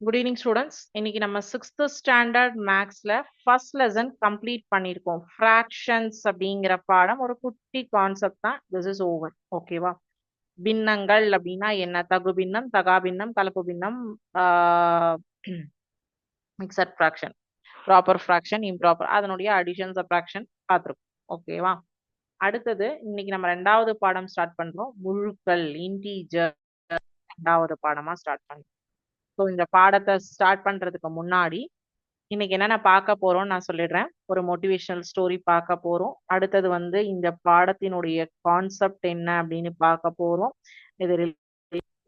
Good evening students இன்னைக்கு நம்ம sixth standard மேக்ஸ்ல ஃபர்ஸ்ட் லெசன் கம்ப்ளீட் பண்ணியிருக்கோம். ஃப்ராக்ஷன்ஸ் அப்படிங்கிற பாடம் ஒரு குட்டி கான்செப்ட் தான். திஸ் இஸ் ஓவர் ஓகேவா பின்னங்கள் அப்படின்னா என்ன? தகு பின்னம் தகா பின்னம் கலப்பு பின்னம் mixed fraction proper fraction improper அதனுடைய அடிஷன் சப்ராக்ஷன் பார்த்துருக்கோம். ஓகேவா அடுத்தது இன்னைக்கு நம்ம ரெண்டாவது பாடம் ஸ்டார்ட் பண்றோம். முழுக்கள் இன்டீஜர் ரெண்டாவது பாடமா ஸ்டார்ட் பண்றோம் ஸோ இந்த பாடத்தை ஸ்டார்ட் பண்றதுக்கு முன்னாடி இன்னைக்கு என்னென்ன பார்க்க போறோம்னு நான் சொல்லிடுறேன். ஒரு மோட்டிவேஷனல் ஸ்டோரி பார்க்க போறோம். அடுத்தது வந்து இந்த பாடத்தினுடைய கான்செப்ட் என்ன அப்படின்னு பார்க்க போறோம். இது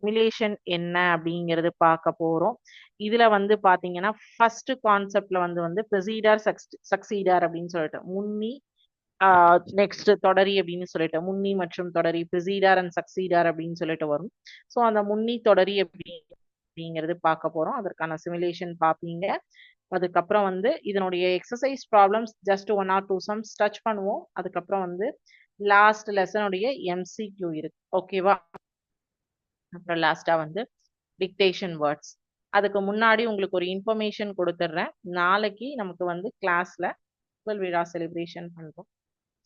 ரிலேஷன் என்ன அப்படிங்கிறது பார்க்க போறோம். இதுல வந்து பாத்தீங்கன்னா ஃபர்ஸ்ட் கான்செப்ட்ல வந்து வந்து ப்ரெசீடர் சக்சீடர் அப்படின்னு சொல்லிட்டு முன்னி நெக்ஸ்ட் தொடரி அப்படின்னு சொல்லிட்டு முன்னி மற்றும் தொடரி ப்ரிசீடார் அண்ட் சக்சீடார் அப்படின்னு சொல்லிட்டு வரும். ஸோ அந்த முன்னி தொடரி அப்படின்னு அப்படிங்கிறது பார்க்க போறோம். அதற்கான சிமுலேஷன் பார்ப்பீங்க. அதுக்கப்புறம் வந்து இதனுடைய exercise problems just one or two sums touch பண்ணுவோம். அதுக்கப்புறம் வந்து லாஸ்ட் லெசனுடைய எம்சிக்யூ இருக்கு. ஓகேவா அப்புறம் லாஸ்டா வந்து டிக்டேஷன் வேர்ட்ஸ் அதுக்கு முன்னாடி உங்களுக்கு ஒரு இன்ஃபர்மேஷன் கொடுத்துட்றேன். நாளைக்கு நமக்கு வந்து கிளாஸ்ல புகழ் விழா செலிப்ரேஷன் பண்ணுறோம்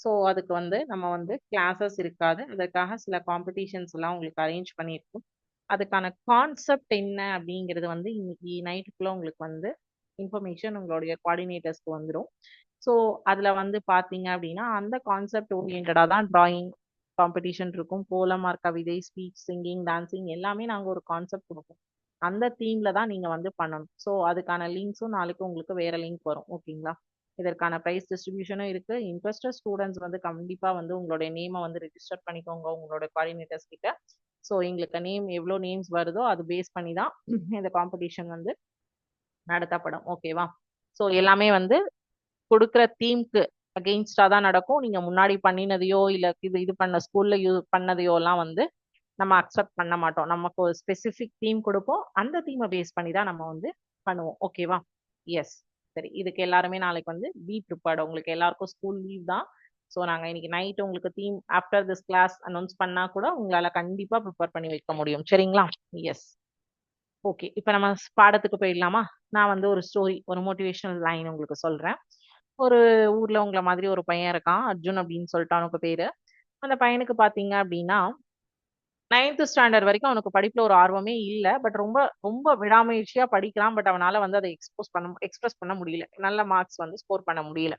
ஸோ அதுக்கு வந்து நம்ம வந்து கிளாஸஸ் இருக்காது. அதற்காக சில காம்படிஷன்ஸ் எல்லாம் உங்களுக்கு அரேஞ்ச் பண்ணியிருக்கோம். அதுக்கான கான்செப்ட் என்ன அப்படிங்கிறது வந்து இன்னைக்கு நைட்டுக்குள்ள உங்களுக்கு வந்து இன்ஃபர்மேஷன் உங்களுடைய குவாடினேட்டர்ஸ்க்கு வந்துடும் ஸோ அதில் வந்து பார்த்தீங்க அப்படின்னா அந்த கான்செப்ட் ஓரியன்டாக தான் ட்ராயிங் காம்படிஷன் இருக்கும். கோலமார் கவிதை ஸ்பீச் சிங்கிங் டான்சிங் எல்லாமே நாங்கள் ஒரு கான்செப்ட் கொடுப்போம். அந்த தீம்ல தான் நீங்கள் வந்து பண்ணணும். ஸோ அதுக்கான லிங்க்ஸும் நாளைக்கு உங்களுக்கு வேற லிங்க் வரும். ஓகேங்களா இதற்கான ப்ரைஸ் டிஸ்ட்ரிபியூஷனும் இருக்கு. இன்ட்ரெஸ்டட் ஸ்டூடெண்ட்ஸ் வந்து கண்டிப்பாக வந்து உங்களுடைய நேமை வந்து ரெஜிஸ்டர் பண்ணிக்கோங்க. உங்களோட குவாடினேட்டர்ஸ் கிட்ட. ஸோ எங்களுக்கு நேம் எவ்வளோ நேம்ஸ் வருதோ அது பேஸ் பண்ணி தான் இந்த காம்படிஷன் வந்து நடத்தப்படும் ஓகேவா ஸோ எல்லாமே வந்து கொடுக்குற தீம்க்கு அகெயின்ஸ்டாக தான் நடக்கும். நீங்கள் முன்னாடி பண்ணினதையோ இல்லை இது இது பண்ண ஸ்கூலில் யூ பண்ணதையோ எல்லாம் வந்து நம்ம அக்செப்ட் பண்ண மாட்டோம். நமக்கு ஒரு ஸ்பெசிஃபிக் தீம் கொடுப்போம். அந்த தீமை பேஸ் பண்ணி தான் நம்ம வந்து பண்ணுவோம். ஓகேவா எஸ் சரி இதுக்கு எல்லாருமே நாளைக்கு வந்து பி ப்ரிப்பேர்டு உங்களுக்கு எல்லாருக்கும் ஸ்கூல் லீவ் தான். ஸோ நாங்கள் இன்னைக்கு நைட் உங்களுக்கு theme after this class announce பண்ணால் கூட உங்களால் கண்டிப்பாக ப்ரிப்பேர் பண்ணி வைக்க முடியும். சரிங்களா? எஸ் ஓகே இப்போ நம்ம பாடத்துக்கு போயிடலாமா? நான் வந்து ஒரு ஸ்டோரி ஒரு மோட்டிவேஷனல் லைன் உங்களுக்கு சொல்கிறேன் ஒரு ஊரில் உங்களை மாதிரி ஒரு பையன் இருக்கான் அர்ஜுன் அப்படின்னு சொல்லிட்டு அவனுக்கு பேர். அந்த பையனுக்கு பார்த்தீங்க அப்படின்னா நைன்த் ஸ்டாண்டர்ட் வரைக்கும் அவனுக்கு படிப்புல ஒரு ஆர்வமே இல்லை. பட் ரொம்ப ரொம்ப விடாமுயற்சியா படிக்கிறான். பட் அவனால வந்து அதை எக்ஸ்போஸ் பண்ண எக்ஸ்பிரஸ் பண்ண முடியல. நல்ல மார்க்ஸ் வந்து ஸ்கோர் பண்ண முடியல.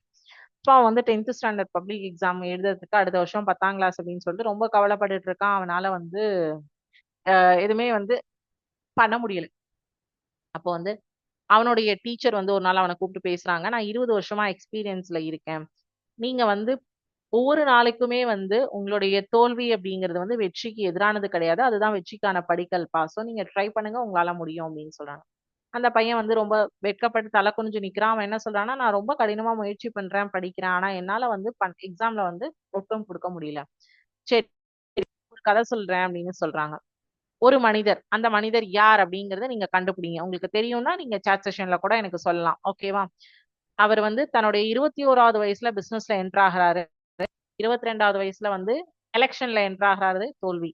ஸோ வந்து டென்த் ஸ்டாண்டர்ட் பப்ளிக் எக்ஸாம் எழுதுறதுக்கு அடுத்த வருஷம் பத்தாம் கிளாஸ் அப்படின்னு சொல்லிட்டு ரொம்ப கவலைப்பட்டுட்டு இருக்கான். அவனால வந்து எதுவுமே வந்து பண்ண முடியல. அப்போ வந்து அவனுடைய டீச்சர் வந்து ஒரு நாள் அவனை கூப்பிட்டு பேசுறாங்க. நான் இருபது வருஷமா எக்ஸ்பீரியன்ஸ்ல இருக்கேன். நீங்க வந்து ஒவ்வொரு நாளைக்குமே வந்து உங்களுடைய தோல்வி அப்படிங்கிறது வந்து வெற்றிக்கு எதிரானது கிடையாது. அதுதான் வெற்றிக்கான படிக்கல். பாசம் நீங்க ட்ரை பண்ணுங்க. உங்களால முடியும் அப்படின்னு சொல்றாங்க. அந்த பையன் வந்து ரொம்ப வெட்கப்பட்டு தலை குனிஞ்சு நிக்கிறான். அவன் என்ன சொல்றான்னா நான் ரொம்ப கடினமா முயற்சி பண்றேன் படிக்கிறேன். ஆனா என்னால வந்து எக்ஸாம்ல வந்து ஒட்டும் கொடுக்க முடியல. சரி ஒரு கதை சொல்றேன் அப்படின்னு சொல்றாங்க. ஒரு மனிதர் அந்த மனிதர் யார் அப்படிங்கறத நீங்க கண்டுபிடிங்க. உங்களுக்கு தெரியும்னா நீங்க சாட் செஷன்ல கூட எனக்கு சொல்லலாம். ஓகேவா அவர் வந்து தன்னுடைய இருபத்தி ஓராவது வயசுல பிசினஸ்ல என்ட்ராகிறாரு இருபத்தி ரெண்டாவது வயசுல வந்து எலெக்ஷன்ல என்ட்ராகிறாரு தோல்வி.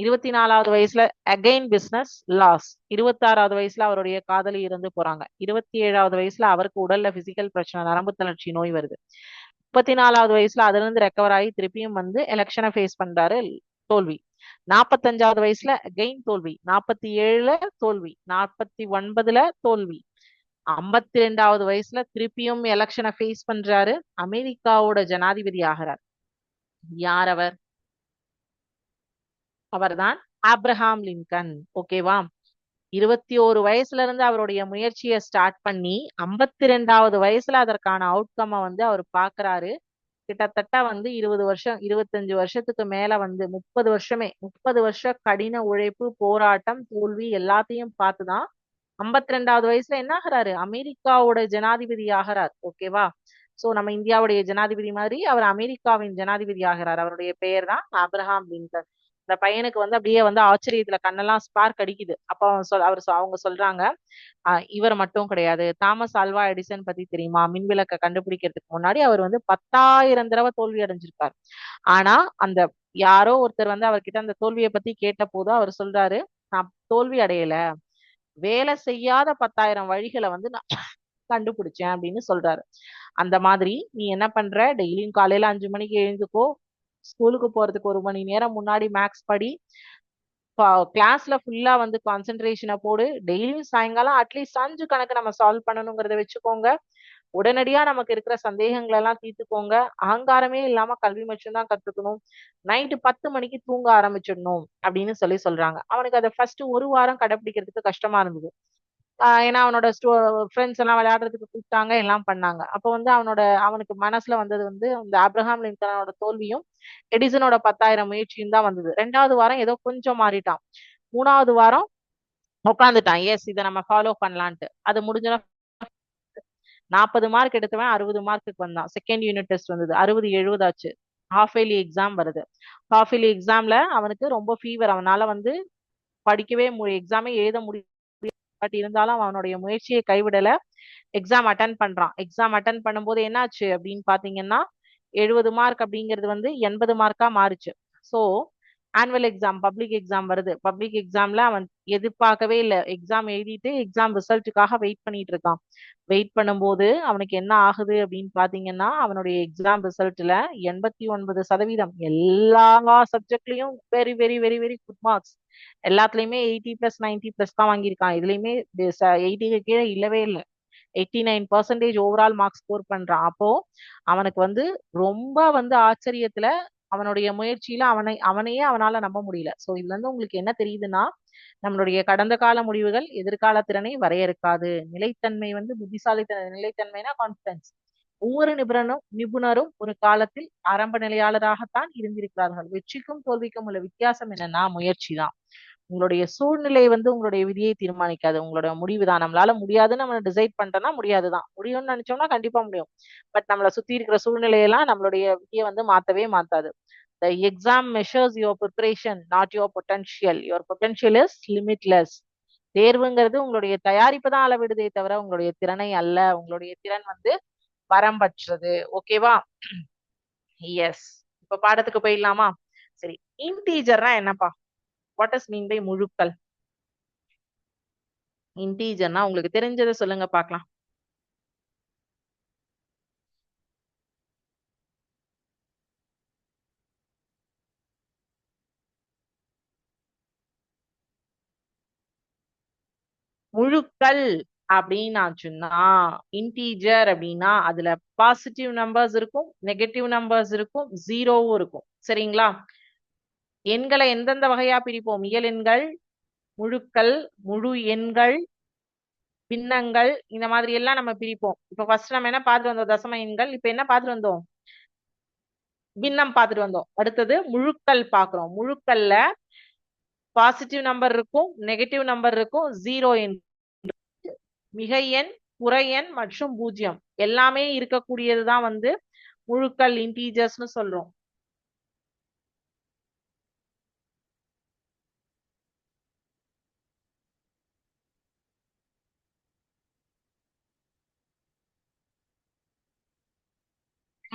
இருபத்தி நாலாவது வயசுல அகைன் பிசினஸ் லாஸ் இருபத்தி ஆறாவது வயசுல அவருடைய காதலி இருந்து போறாங்க. இருபத்தி ஏழாவது வயசுல அவருக்கு உடல்ல பிசிக்கல் பிரச்சனை நரம்பு தளர்ச்சி நோய் வருது. முப்பத்தி நாலாவது வயசுல அதுல இருந்து ரெக்கவர் ஆகி திருப்பியும் வந்து எலெக்ஷனை ஃபேஸ் பண்றாரு தோல்வி. நாற்பத்தஞ்சாவது வயசுல அகைன் தோல்வி. நாற்பத்தி ஏழுல தோல்வி. நாற்பத்தி ஒன்பதுல தோல்வி. ஐம்பத்தி ரெண்டாவது வயசுல திருப்பியும் எலெக்ஷனை ஃபேஸ் பண்றாரு. அமெரிக்காவோட ஜனாதிபதி ஆகிறார். யார் அவர்? அவர்தான் ஆப்ரஹாம் லிங்கன். ஓகேவா இருபத்தி ஒரு வயசுல இருந்து அவருடைய முயற்சியை ஸ்டார்ட் பண்ணி ஐம்பத்தி ரெண்டாவது வயசுல அதற்கான அவுட்கம்மை வந்து அவர் பாக்குறாரு. கிட்டத்தட்ட வந்து இருபது வருஷம் இருபத்தஞ்சு வருஷத்துக்கு மேல வந்து முப்பது வருஷமே முப்பது வருஷம் கடின உழைப்பு போராட்டம் தோல்வி எல்லாத்தையும் பார்த்துதான் ஐம்பத்தி ரெண்டாவது வயசுல என்ன ஆகிறாரு? அமெரிக்காவோட ஜனாதிபதி ஆகிறார். ஓகேவா சோ நம்ம இந்தியாவுடைய ஜனாதிபதி மாதிரி அவர் அமெரிக்காவின் ஜனாதிபதி ஆகிறார். அவருடைய பெயர் தான் ஆப்ரஹாம் லிங்கன். இந்த பையனுக்கு வந்து அப்படியே வந்து ஆச்சரியத்துல கண்ணெல்லாம் ஸ்பார்க் அடிக்குது. அப்ப அவன் சொல் அவர் அவங்க சொல்றாங்க இவர் மட்டும் கிடையாது. தாமஸ் அல்வா எடிசன் பத்தி தெரியுமா? மின்விளக்க கண்டுபிடிக்கிறதுக்கு முன்னாடி அவர் வந்து பத்தாயிரம் தடவை தோல்வி அடைஞ்சிருக்காரு. ஆனா அந்த யாரோ ஒருத்தர் வந்து அவர்கிட்ட அந்த தோல்வியை பத்தி கேட்ட போது அவர் சொல்றாரு நான் தோல்வி அடையல. வேலை செய்யாத பத்தாயிரம் வழிகளை வந்து நான் கண்டுபிடிச்சேன் அப்படின்னு சொல்றாரு. அந்த மாதிரி நீ என்ன பண்ற? டெய்லியும் காலையில அஞ்சு மணிக்கு எழுந்துக்கோ. ஸ்கூலுக்கு போறதுக்கு ஒரு மணி நேரம் முன்னாடி மேக்ஸ் படி கிளாஸ்ல ஃபுல்லா வந்து கான்சென்ட்ரேஷனை போடு. டெய்லியும் சாயங்காலம் அட்லீஸ்ட் அஞ்சு கணக்கு நம்ம சால்வ் பண்ணணுங்கிறத வச்சுக்கோங்க. உடனடியா நமக்கு இருக்கிற சந்தேகங்களை எல்லாம் தீர்த்துக்கோங்க. அகங்காரமே இல்லாம கல்வி மட்டும்தான் கத்துக்கணும். நைட்டு பத்து மணிக்கு தூங்க ஆரம்பிச்சிடணும் அப்படின்னு சொல்லி சொல்றாங்க. அவனுக்கு அதை ஃபர்ஸ்ட் ஒரு வாரம் கடைபிடிக்கிறதுக்கு கஷ்டமா இருந்தது. ஏன்னா அவனோட ஃப்ரெண்ட்ஸ் எல்லாம் விளையாடுறதுக்கு கூப்பிட்டாங்க எல்லாம் பண்ணாங்க. அப்போ வந்து அவனோட அவனுக்கு மனசுல வந்தது வந்து இந்த அப்ரஹாம் லிங்கனோட தோல்வியும் எடிசனோட பத்தாயிரம் முயற்சியும் தான் வந்தது. ரெண்டாவது வாரம் ஏதோ கொஞ்சம் மாறிட்டான். மூணாவது வாரம் உட்காந்துட்டான் எஸ் இதை நம்ம ஃபாலோ பண்ணலான்ட்டு. அது முடிஞ்ச நாற்பது மார்க் எடுத்தவன் அறுபது மார்க்குக்கு வந்தான். செகண்ட் யூனிட் டெஸ்ட் வந்தது. அறுபது எழுபது ஆச்சு. ஹாஃப் இயர்லி எக்ஸாம் வருது. ஹாஃப் இயர்லி எக்ஸாம்ல அவனுக்கு ரொம்ப ஃபீவர் அவனால வந்து படிக்கவே எக்ஸாமே எழுத முடியும் பட் இருந்தாலும் அவனுடைய முயற்சியை கைவிடல. எக்ஸாம் அட்டன் பண்றான். எக்ஸாம் அட்டன் பண்ணும்போது என்னாச்சு அப்படின்னு பாத்தீங்கன்னா எழுபது மார்க் அப்படிங்கிறது வந்து எண்பது மார்க்கா மாறுச்சு. So annual exam public exam வருது. பப்ளிக் எக்ஸாம்ல அவன் எதிர்பார்க்கவே இல்லை. எக்ஸாம் எழுதிட்டு எக்ஸாம் ரிசல்ட்டுக்காக வெயிட் பண்ணிட்டு இருக்கான். வெயிட் பண்ணும்போது அவனுக்கு என்ன ஆகுது அப்படின்னு பாத்தீங்கன்னா அவனுடைய எக்ஸாம் ரிசல்ட்ல எண்பத்தி ஒன்பது சதவீதம். எல்லா சப்ஜெக்ட்லயும் very very very very good marks எல்லாத்துலயுமே எயிட்டி பிளஸ் நைன்டி பிளஸ் தான் வாங்கியிருக்கான். இதுலயுமே எயிட்டிக்கு கீழே இல்லவே இல்லை. Eighty nine percentage overall mark score பண்றான். அப்போ அவனுக்கு வந்து ரொம்ப வந்து ஆச்சரியத்துல அவனுடைய முயற்சியில அவனை அவனையே அவனால நம்ப முடியல. சோ இதுல இருந்து உங்களுக்கு என்ன தெரியுதுன்னா நம்மளுடைய கடந்த கால முடிவுகள் எதிர்கால திறனை வரையறுக்காது. நிலைத்தன்மை வந்து புத்திசாலித்தன நிலைத்தன்மைனா கான்பிடன்ஸ் ஒவ்வொரு நிபுணரும் நிபுணரும் ஒரு காலத்தில் ஆரம்ப நிலையாளராகத்தான் இருந்திருக்கிறார்கள். வெற்றிக்கும் தோல்விக்கும் உள்ள வித்தியாசம் என்னன்னா முயற்சி தான். உங்களுடைய சூழ்நிலை வந்து உங்களுடைய விதியை தீர்மானிக்காது. உங்களோட முடிவு தான். நம்மளால முடியாதுன்னு நம்ம டிசைட் பண்ணிட்டோம்னா முடியாதுதான். முடியும்னு நினைச்சோம்னா கண்டிப்பா முடியும். பட் நம்மளை சுத்தி இருக்கிற சூழ்நிலையெல்லாம் நம்மளுடைய விதியை வந்து மாத்தவே மாத்தாது. The exam measures your preparation not your potential your potential is limitless தேர்வுங்கிறது உங்களுடைய தயாரிப்பு தான் அளவிடுதே தவிர உங்களுடைய திறனை அல்ல. உங்களுடைய திறன் வந்து வரம்பற்றது ஓகேவா? எஸ் இப்ப பாடத்துக்கு போயிடலாமா? சரி. இன்டீஜர்னா என்னப்பா? வாட் இஸ் மீன் பை முழுக்கள்? இன்டீஜர்னா உங்களுக்கு தெரிஞ்சதை சொல்லுங்க பார்க்கலாம். முழுக்கள் அப்படின்னாச்சுன்னா இன்டீஜர் அப்படின்னா அதுல பாசிட்டிவ் நம்பர்ஸ் இருக்கும் நெகட்டிவ் நம்பர்ஸ் இருக்கும் ஜீரோவும் இருக்கும். சரிங்களா? எண்களை எந்தெந்த வகையா பிரிப்போம்? இயல் எண்கள் முழுக்கள் முழு எண்கள் பின்னங்கள் இந்த மாதிரி எல்லாம் நம்ம பிரிப்போம். இப்ப ஃபர்ஸ்ட் நம்ம என்ன பார்த்துட்டு வந்தோம்? தசம எண்கள். இப்ப என்ன பார்த்துட்டு வந்தோம்? பின்னம் பார்த்துட்டு வந்தோம். அடுத்தது முழுக்கள் பாக்குறோம் முழுக்கல்ல பாசிட்டிவ் நம்பர் இருக்கும் நெகட்டிவ் நம்பர் இருக்கும் ஜீரோ எண். மிகை எண் குறை எண் மற்றும் பூஜ்ஜியம். எல்லாமே இருக்கக்கூடியதுதான் வந்து முழுக்கள் இன்டீஜர்ஸ்னு சொல்றோம்.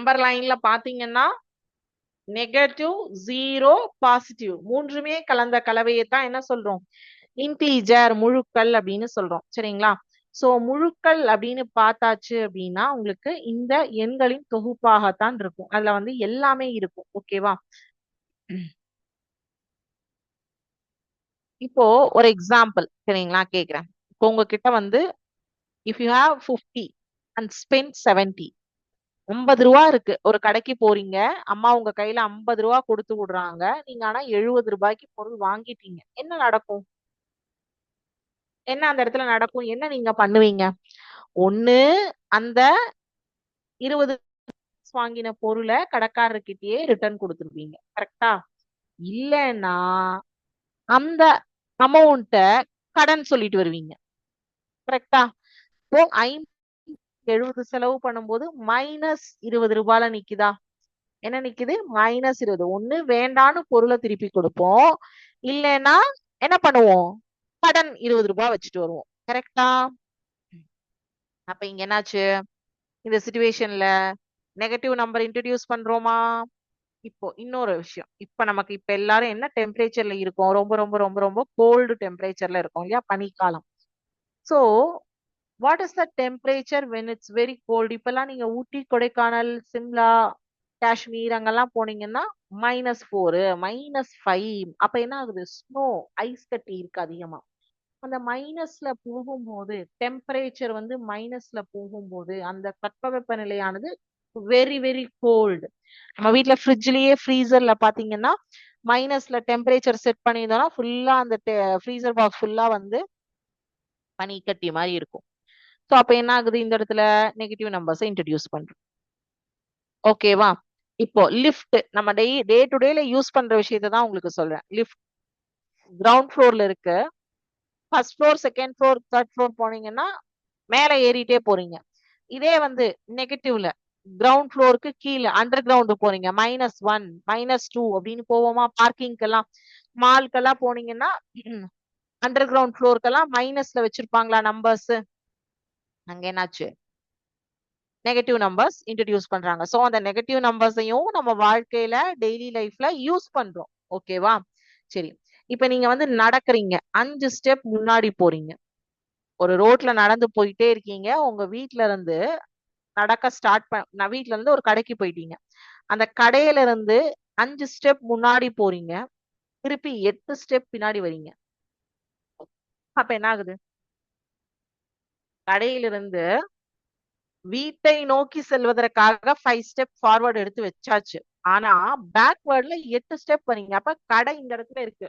நம்பர் லைன்ல பாத்தீங்கன்னா நெகட்டிவ் ஜீரோ பாசிட்டிவ் மூன்றுமே கலந்த கலவையை தான் என்ன சொல்றோம்? இன்டீஜர் முழுக்கள் அப்படின்னு சொல்றோம். சரிங்களா? சோ முழுக்கள் அப்படின்னு பார்த்தாச்சு அப்படின்னா உங்களுக்கு இந்த எண்களின் தொகுப்பாகத்தான் இருக்கும். அதுல வந்து எல்லாமே இருக்கும். ஓகேவா இப்போ ஒரு எக்ஸாம்பிள் சரிங்களா? கேக்குறேன். இப்போ உங்ககிட்ட வந்து if you have fifty and spend seventy ஐம்பது ரூபா இருக்கு. ஒரு கடைக்கு போறீங்க. அம்மா உங்க கையில ஐம்பது ரூபா கொடுத்து விடுறாங்க. நீங்க ஆனா எழுபது ரூபாய்க்கு பொருள் வாங்கிட்டீங்க. என்ன நடக்கும்? என்ன அந்த இடத்துல நடக்கும்? என்ன நீங்க பண்ணுவீங்க? ஒண்ணு அந்த இருபது வாங்கின பொருளை கடைக்காரர்கிட்டயே ரிட்டர்ன் கொடுத்துருவீங்க. கரெக்டா இல்லைன்னா அந்த அமௌண்ட்ட கடன் சொல்லிட்டு வருவீங்க. கரெக்டா இப்போ ஐம்பது எழுபது செலவு பண்ணும்போது மைனஸ் இருபது ரூபாயில நிக்குதா? என்ன நிக்குது? மைனஸ் இருபது. ஒண்ணு வேண்டான்னு பொருளை திருப்பி கொடுப்போம். இல்லைன்னா என்ன பண்ணுவோம்? கடன் இருபது ரூபாய் வச்சுட்டு வருவோம். கரெக்டா அப்ப இங்க என்னாச்சு? இந்த சுச்சுவேஷன்ல நெகட்டிவ் நம்பர் இன்ட்ரடியூஸ் பண்றோமா? இப்போ இன்னொரு விஷயம். இப்ப நமக்கு இப்ப எல்லாரும் என்ன டெம்பரேச்சர்ல இருக்கும்? ரொம்ப ரொம்ப ரொம்ப ரொம்ப கோல்டு டெம்பரேச்சர்ல இருக்கும் இல்லையா? பனிக்காலம். So what is the temperature when it's very cold இப்பெல்லாம் நீங்க ஊட்டி கொடைக்கானல் சிம்லா காஷ்மீர் அங்கெல்லாம் போனீங்கன்னா மைனஸ் ஃபோரு மைனஸ் ஃபைவ் அப்ப என்ன ஆகுது? ஸ்னோ ஐஸ் கட்டி இருக்கு அதிகமா. அந்த மைனஸ்ல போகும்போது டெம்பரேச்சர் வந்து மைனஸ்ல போகும்போது அந்த தட்பவெப்ப நிலையானது வெரி வெரி கோல்டு நம்ம வீட்டுல ஃப்ரிட்ஜ்லயே ஃப்ரீசர்ல பாத்தீங்கன்னா மைனஸ்ல டெம்பரேச்சர் செட் பண்ணியிருந்தோம்னா ஃபுல்லா அந்த ஃப்ரீசர் பாக்ஸ் ஃபுல்லா வந்து பனி கட்டி மாதிரி இருக்கும். ஸோ அப்போ என்ன ஆகுது? இந்த இடத்துல நெகட்டிவ் நம்பர்ஸை இன்ட்ரடியூஸ் பண்றோம். ஓகேவா இப்போ லிஃப்ட் நம்ம டே டே டு டேல யூஸ் பண்ற விஷயத்தை தான் உங்களுக்கு சொல்றேன். லிஃப்ட் கிரவுண்ட் ஃப்ளோர்ல இருக்கு. First floor second floor third floor போனீங்கன்னா மேலே ஏறிட்டே போறீங்க. இதே வந்து நெகட்டிவ்ல கிரவுண்ட் ஃப்ளோருக்கு கீழே அண்டர் கிரவுண்டு போறீங்க. மைனஸ் ஒன் மைனஸ் டூ அப்படின்னு போவோமா? பார்க்கிங்க்கெல்லாம் மால்க்கெல்லாம் போனீங்கன்னா அண்டர் கிரவுண்ட் ஃப்ளோருக்கெல்லாம் மைனஸ்ல வச்சிருப்பாங்களா நம்பர்ஸ் அங்க என்னாச்சு? நெகட்டிவ் நம்பர்ஸ் இன்ட்ரடியூஸ் பண்றாங்க. ஸோ அந்த நெகட்டிவ் நம்பர்ஸையும் நம்ம வாழ்க்கையில டெய்லி லைஃப்ல யூஸ் பண்றோம். ஓகேவா சரி. இப்ப நீங்க வந்து நடக்கிறீங்க. அஞ்சு ஸ்டெப் முன்னாடி போறீங்க. ஒரு ரோட்ல நடந்து போயிட்டே இருக்கீங்க. உங்க வீட்ல இருந்து நடக்க ஸ்டார்ட் பண்ண வீட்ல இருந்து ஒரு கடைக்கு போயிட்டீங்க. அந்த கடையில இருந்து அஞ்சு ஸ்டெப் முன்னாடி போறீங்க. திருப்பி எட்டு ஸ்டெப் பின்னாடி வரீங்க. அப்ப என்ன ஆகுது? கடையிலிருந்து வீட்டை நோக்கி செல்வதற்காக ஃபைவ் ஸ்டெப் ஃபார்வர்ட் எடுத்து வச்சாச்சு. ஆனா பேக்வேர்ட்ல எட்டு ஸ்டெப் வரீங்க அப்ப கடை இந்த இடத்துல இருக்கு.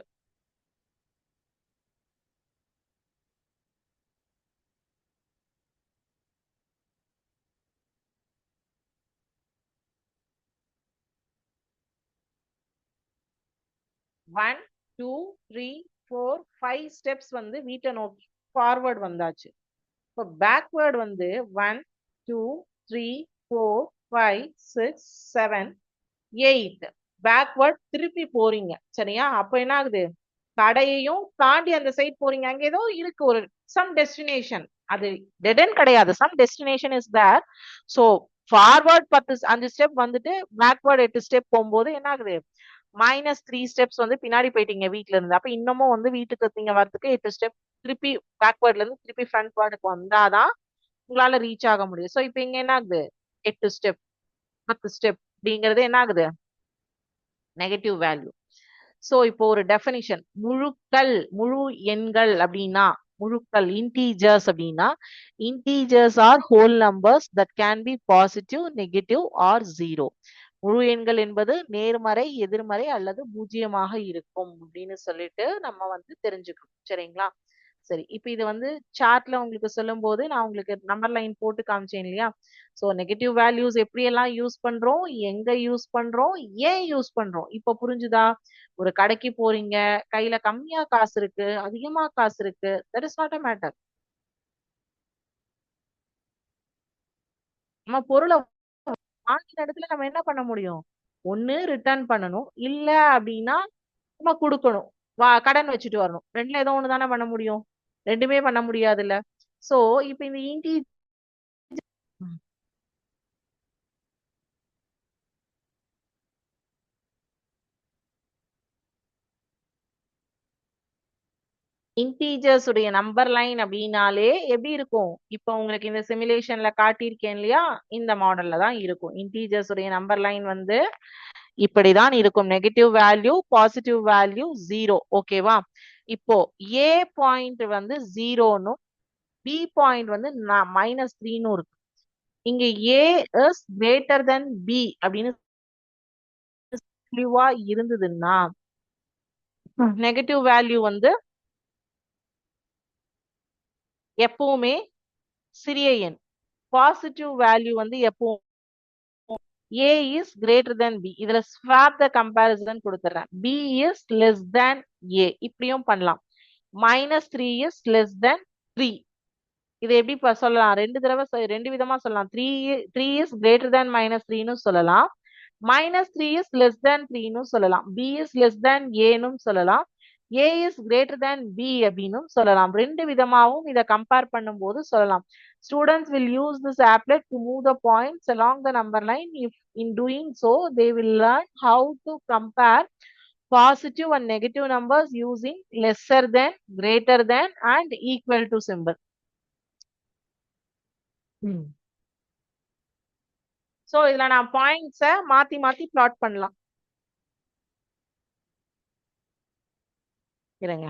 One two three four five steps வந்து வீட்டை நோக்கி ஃபார்வர்ட் வந்தாச்சு. இப்போ பேக்வேர்டு வந்து one two three four five six seven eight backward திருப்பி போறீங்க. சரியா? அப்போ என்ன ஆகுது கடையையும் தாண்டி அந்த சைட் போறீங்க. அங்கே ஏதோ இருக்கு ஒரு சம் டெஸ்டினேஷன் அது டெடன் கிடையாது. Some destination is there so forward பத்து அஞ்சு ஸ்டெப் வந்துட்டு பேக்வேர்ட் எட்டு ஸ்டெப் போகும்போது என்ன ஆகுது மைனஸ் த்ரீ ஸ்டெப்ஸ் வந்து பின்னாடி போயிட்டீங்க வீட்ல இருந்து. அப்ப இன்னமும் வந்து வீட்டுக்கு நீங்க வரதுக்கு எட்டு ஸ்டெப் திருப்பி பேக்வேர்ட்ல இருந்து திருப்பி ஃப்ரண்ட் வேர்டுக்கு வந்தாதான் உங்களால ரீச் ஆக முடியும். ஸோ இப்போ இங்க என்ன ஆகுது எட்டு ஸ்டெப் பத்து ஸ்டெப் அப்படிங்கிறது என்ன ஆகுது நெகட்டிவ் வேல்யூ ஸோ இப்போ ஒரு டெஃபினிஷன் முழுக்கள் முழு எண்கள் அப்படின்னா முழுக்கள் இன்டீஜர்ஸ் அப்படின்னா integers are whole numbers that can be positive negative or zero முழு எண்கள் என்பது நேர்மறை எதிர்மறை அல்லது பூஜ்ஜியமாக இருக்கும் அப்படின்னு சொல்லிட்டு நம்ம வந்து தெரிஞ்சுக்கணும். சரிங்களா? சரி இப்போ இது வந்து சார்ட்ல உங்களுக்கு சொல்லும் போது நான் உங்களுக்கு நம்பர் லைன் போட்டு காமிச்சேன் இல்லையா? ஸோ நெகட்டிவ் வேல்யூஸ் எப்படியெல்லாம் யூஸ் பண்றோம் எங்க யூஸ் பண்றோம் ஏன் யூஸ் பண்றோம்? இப்போ புரிஞ்சுதா? ஒரு கடைக்கு போறீங்க கையில கம்மியா காசு இருக்கு அதிகமா காசு இருக்கு that is not a matter நம்ம பொருளை வாங்கின இடத்துல நம்ம என்ன பண்ண முடியும்? ஒண்ணு ரிட்டர்ன் பண்ணணும். இல்ல அப்படின்னா நம்ம கொடுக்கணும். வா கடன் வச்சுட்டு வரணும். ரெண்டுல ஏதோ ஒண்ணுதானே பண்ண முடியும்? ரெண்டுமே பண்ண முடியாதுல்ல. சோ இப்ப இந்த இன்டி இன்டீஜர்ஸ் உடைய நம்பர் லைன் அப்படின்னாலே எப்படி இருக்கும்? இப்போ உங்களுக்கு இந்த சிமுலேஷன்ல காட்டியிருக்கேன் இல்லையா? இந்த மாடல்ல தான் இருக்கும். இன்டீஜர்ஸ் உடைய நம்பர் லைன் வந்து இப்படிதான் இருக்கும். Negative value positive value zero ஓகேவா இப்போ ஏ பாயிண்ட் வந்து ஜீரோனும் பி பாயிண்ட் வந்து மைனஸ் த்ரீனும் இருக்கு. இங்க A is greater than B அப்படின்னு இருந்ததுன்னா நெகட்டிவ் வேல்யூ வந்து எப்பவுமே சிறிய எண். பாசிட்டிவ் வேல்யூ வந்து எப்பவும் A is greater than B இதுல ஸ்வாப் த கம்பேரிசன் கொடுத்துறேன். B is less than A இப்படியும் பண்ணலாம். Minus three is less than three இது எப்படி சொல்லலாம்? ரெண்டு தடவை ரெண்டு விதமா சொல்லலாம். Three three is greater than minus த்ரீன்னு சொல்லலாம். Minus three is less than த்ரீன்னு சொல்லலாம். பி இஸ் லெஸ் தேன் ஏனும் சொல்லலாம். A is greater than B அப்படின்னு சொல்லலாம். ரெண்டு விதமாகவும் இதை கம்பேர் பண்ணும்போது சொல்லலாம். Students will use this applet to move the points along the number line if in doing so they will learn how to compare positive and negative numbers using lesser than, greater than and equal to symbol. So இதுல நான் பாயிண்ட்ஸ மாத்தி மாத்தி plot பண்ணலாம். இருங்க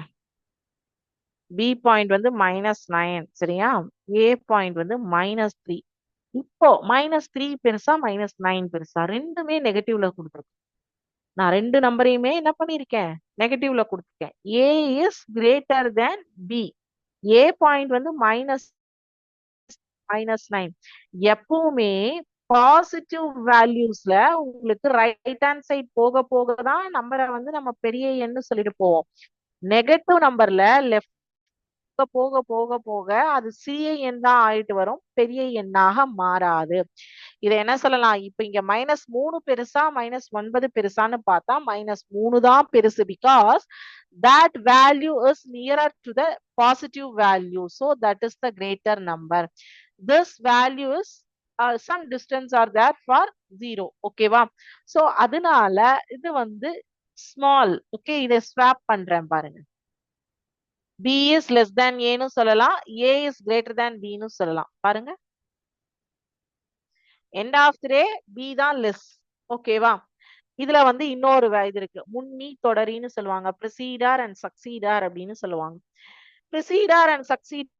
B point வந்து minus nine சரியா? A point வந்து மைனஸ் த்ரீ இப்போ மைனஸ் த்ரீ பெருசா மைனஸ் நைன் பெருசா? ரெண்டுமே நெகட்டிவ்ல கொடுத்துருக்கு நான் ரெண்டு நம்பரையுமே என்ன பண்ணிருக்கேன் நெகட்டிவ்ல கொடுத்துருக்கேன். A is greater than B A point வந்து மைனஸ் மைனஸ் நைன் எப்பவுமே பாசிட்டிவ் வேல்யூஸ்ல உங்களுக்கு ரைட் ஹேண்ட் சைட் போக போக தான் நம்பரை வந்து நம்ம பெரிய எண்ணு சொல்லிட்டு போவோம். நெகட்டிவ் நம்பர்ல லெஃப்ட் போக போக போக அது சிறிய எண் தான் ஆயிட்டு வரும். பெரிய எண்ணாக மாறாது. இதை என்ன சொல்லலாம்? இப்ப இங்க மைனஸ் மூணு பெருசா மைனஸ் ஒன்பது பெருசான்னு பார்த்தா மைனஸ் மூணு தான் பெருசு because that value is nearer to the positive value so that is the greater number this value is some distance are there for zero ஓகேவா ஸோ அதனால இது வந்து ஸ்மால் ஓகே இதை ஸ்வாப் பண்றேன் பாருங்க. பி இஸ் லெஸ் தேன் ஏன்னு சொல்லலாம். A is greater தேன் பின்னு சொல்லலாம். பாருங்க. End of the day B தான் லெஸ் ஓகேவா இதுல வந்து இன்னொரு இது இருக்கு. முன்னி தொடரின்னு சொல்லுவாங்க. ப்ரிசீடர் அண்ட் சக்சீடர் அப்படின்னு சொல்லுவாங்க. ப்ரிசீடர் அண்ட் சக்சீட்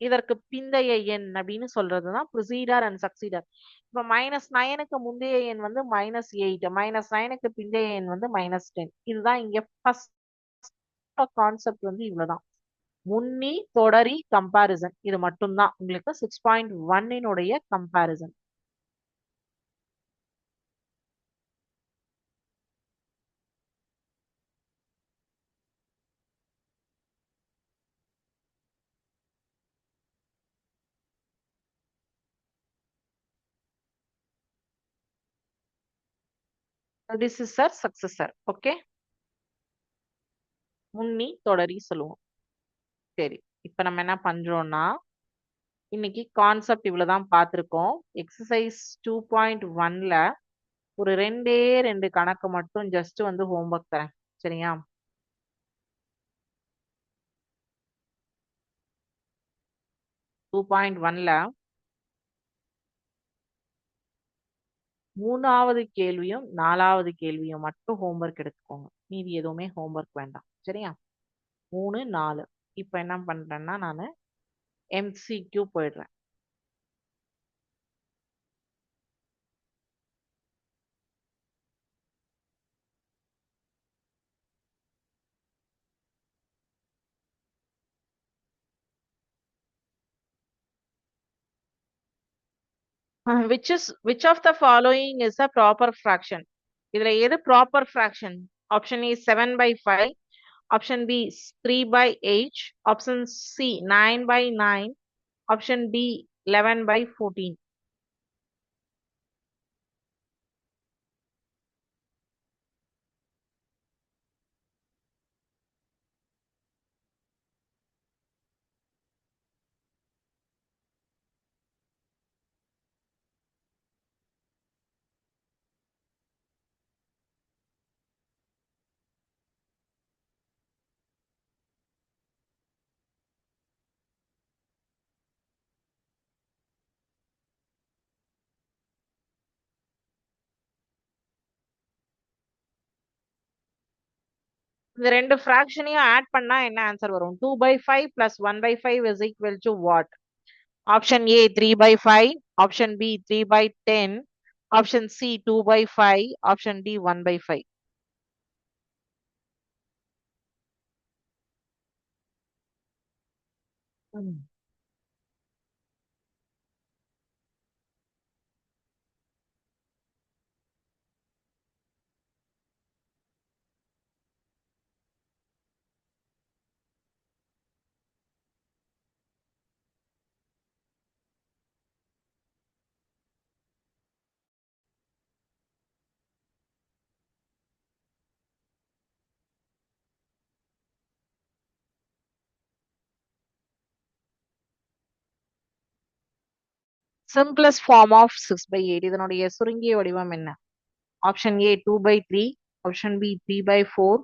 இதற்கு பிந்தைய எண் அப்படின்னு சொல்றதுதான் ப்ரொசீடர் அண்ட் சக்சீடர் இப்ப மைனஸ் நைனுக்கு முந்தைய எண் வந்து மைனஸ் எயிட் மைனஸ் நைனுக்கு பிந்தைய எண் வந்து மைனஸ் டென் இதுதான் இங்க ஃபர்ஸ்ட் கான்செப்ட் வந்து இவ்வளவுதான். முன்னி தொடரி கம்பாரிசன் இது மட்டும்தான். உங்களுக்கு six point ஒன்னினுடைய comparison this is sir successor okay முன்னி தொடரி சொல்லுவோம். சரி. இப்போ நம்ம என்ன பண்றோம்னா இன்னைக்கு கான்செப்ட் இவ்வளவுதான் பார்த்துருக்கோம். எக்ஸசைஸ் டூ பாயிண்ட் ஒன்ல ஒரு ரெண்டே ரெண்டு கணக்கு மட்டும் ஜஸ்ட் வந்து ஹோம்ஒர்க் தரேன். சரியா? டூ பாயிண்ட் ஒன்ல மூணாவது கேள்வியும் நாலாவது கேள்வியும் மட்டும் ஹோம்ஒர்க் எடுத்துக்கோங்க. மீதி எதுவுமே ஹோம்ஒர்க் வேண்டாம். சரியா? மூணு நாலு. இப்போ என்ன பண்ணுறேன்னா நான் எம்சிக்யூ போயிடுறேன். which is which of the following is a proper fraction இதுல எது proper fraction option A 7 by 5 option B 3 by 8 option C 9 by 9 option D 11 by 14 இந்த ரெண்டு ஃப்ராக்ஷனையும் ஆட் பண்ணா என்ன ஆன்சர் வரும்? Two by five plus one by five is equal to what option A three by five option B three by ten option C two by five option D one by five simplest form of six by eight இதனுடைய சுருங்கிய வடிவம் என்ன? Option A two by three option B three by four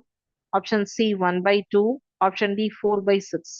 option C one by two option D four by six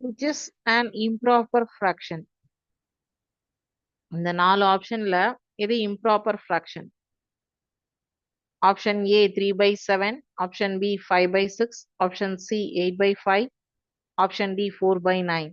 which is an improper fraction. இந்த நாலு ஆப்ஷன்ல எது improper fraction. Option A three by seven option B five by six option C eight by five option D four by nine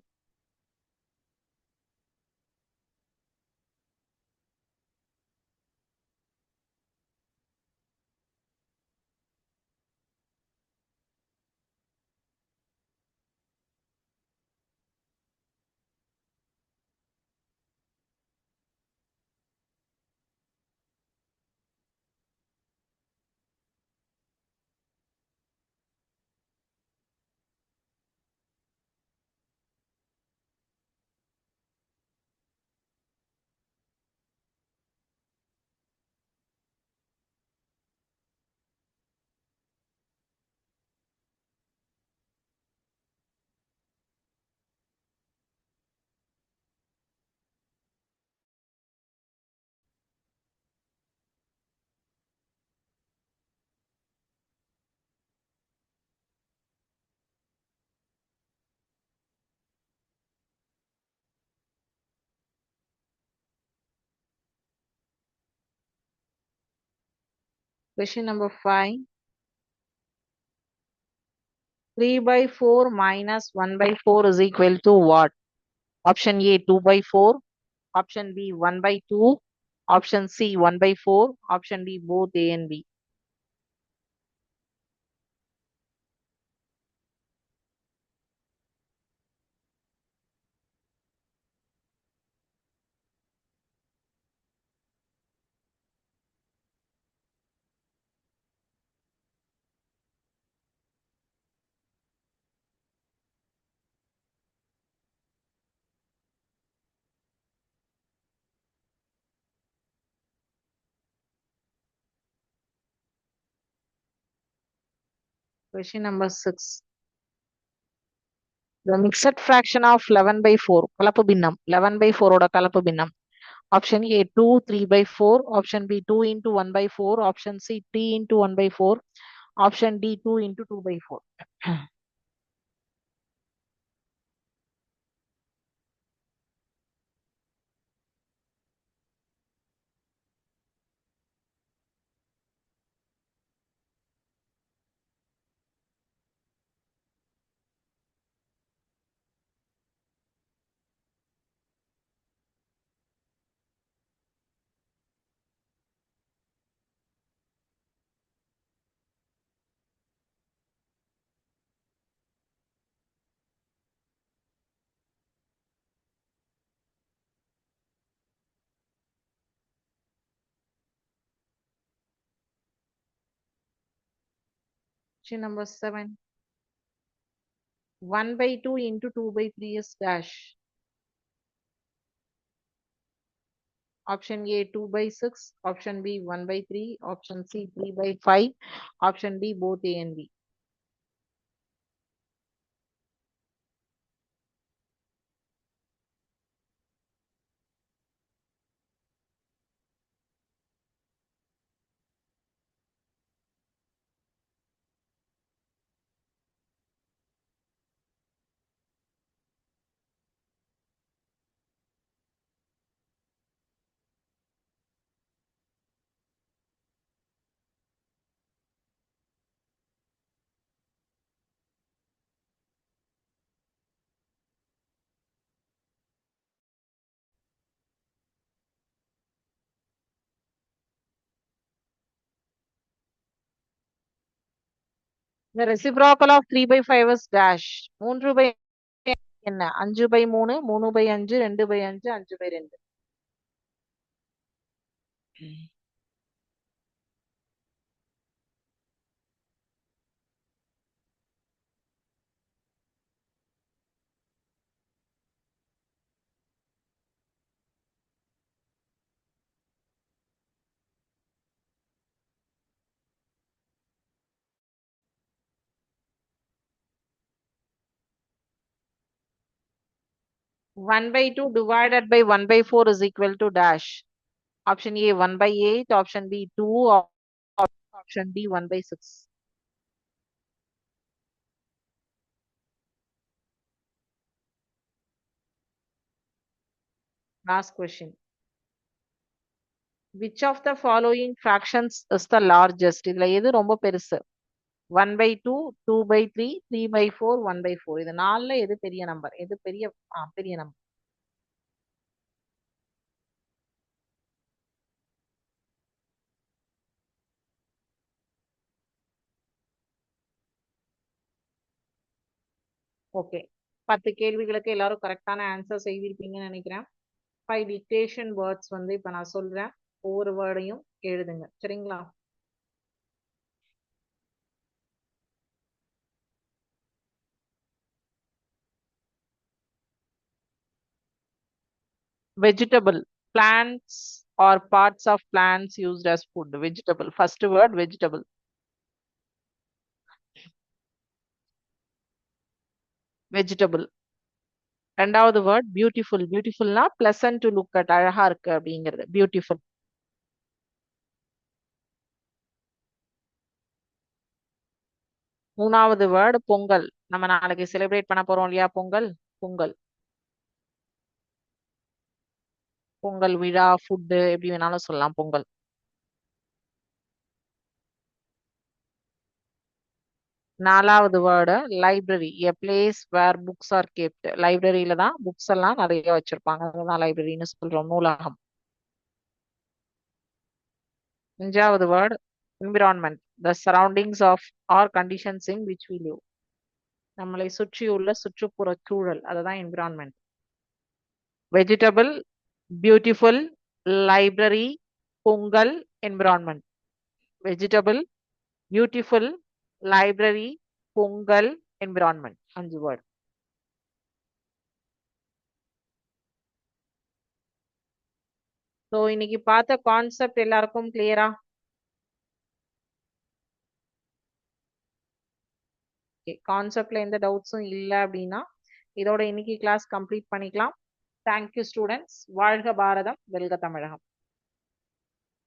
Question number five. 3 by 4 minus 1 by 4 is equal to what? Option A 2 by 4, option B 1 by 2, option C 1 by 4, option D both A and B. Question number 6. The mixed fraction of 11 by 4, கலப்பு பின்னம் 11 by 4 ஓட கலப்பு பின்னம். Option A 2, 3 by 4, option B 2 into 1 by 4, option C 3 into 1 by 4, option D 2 into 2 by 4. Question number 7. 1 by 2 into 2 by 3 is dash. Option A 2 by 6, option B 1 by 3, option C 3 by 5, option D both A and B. The reciprocal of 3 by 5 is dash. 3 by என்ன அஞ்சு by மூணு மூணு by அஞ்சு ரெண்டு by அஞ்சு அஞ்சு by ரெண்டு One by two divided by one by four is equal to dash option A one by eight option B two option D one by six Last question. Which of the following fractions is the largest? இதுல எது ரொம்ப பெருசு one by two two by three three by four one by four இது நாலில் எது பெரிய number எது பெரிய ஆ, பெரிய நம்பர் ஓகே பத்து கேள்விகளுக்கு எல்லாரும் கரெக்டான ஆன்சர் செய்திருப்பீங்கன்னு நினைக்கிறேன். ஃபைவ் டிக்டேஷன் வேர்ட்ஸ் வந்து இப்போ நான் சொல்றேன். ஒவ்வொரு வேர்டையும் எழுதுங்க. சரிங்களா? Vegetable. Plants or parts of plants used as food. Vegetable. First word vegetable. Vegetable. ரெண்டாவது வேர்ட் பியூட்டிஃபுல் பியூட்டிஃபுல்னா பிளசன்ட் டு லுக் அட் அழகா இருக்கு அப்படிங்கிறது. பியூட்டிஃபுல் மூணாவது வேர்டு பொங்கல். நம்ம நாளைக்கு செலிப்ரேட் பண்ண போறோம் இல்லையா? பொங்கல். பொங்கல். பொங்கல் விழா ஃபுட்டு எப்படி வேணாலும் சொல்லலாம் பொங்கல். நாலாவது word library a place where books are kept லைப்ரரியில தான் புக்ஸ் எல்லாம் நிறைய வச்சிருப்பாங்க. அதுதான் லைப்ரரின்னு சொல்றோம் நூலகம். அஞ்சாவது word environment the surroundings of or conditions in which we live நம்மளை சுற்றியுள்ள சுற்றுப்புற சூழல். அதுதான் environment vegetable beautiful library Pongal environment vegetable beautiful library Pongal environment அஞ்சு வேர்டு ஸோ இன்னைக்கு பார்த்த கான்செப்ட் எல்லாருக்கும் கிளியரா கான்செப்ட்ல எந்த டவுட்ஸும் இல்லை அப்படின்னா இதோட இன்னைக்கு கிளாஸ் கம்ப்ளீட் பண்ணிக்கலாம். தேங்க்யூ ஸ்டூடெண்ட்ஸ் வாழ்க பாரதம் வெல்க தமிழகம்.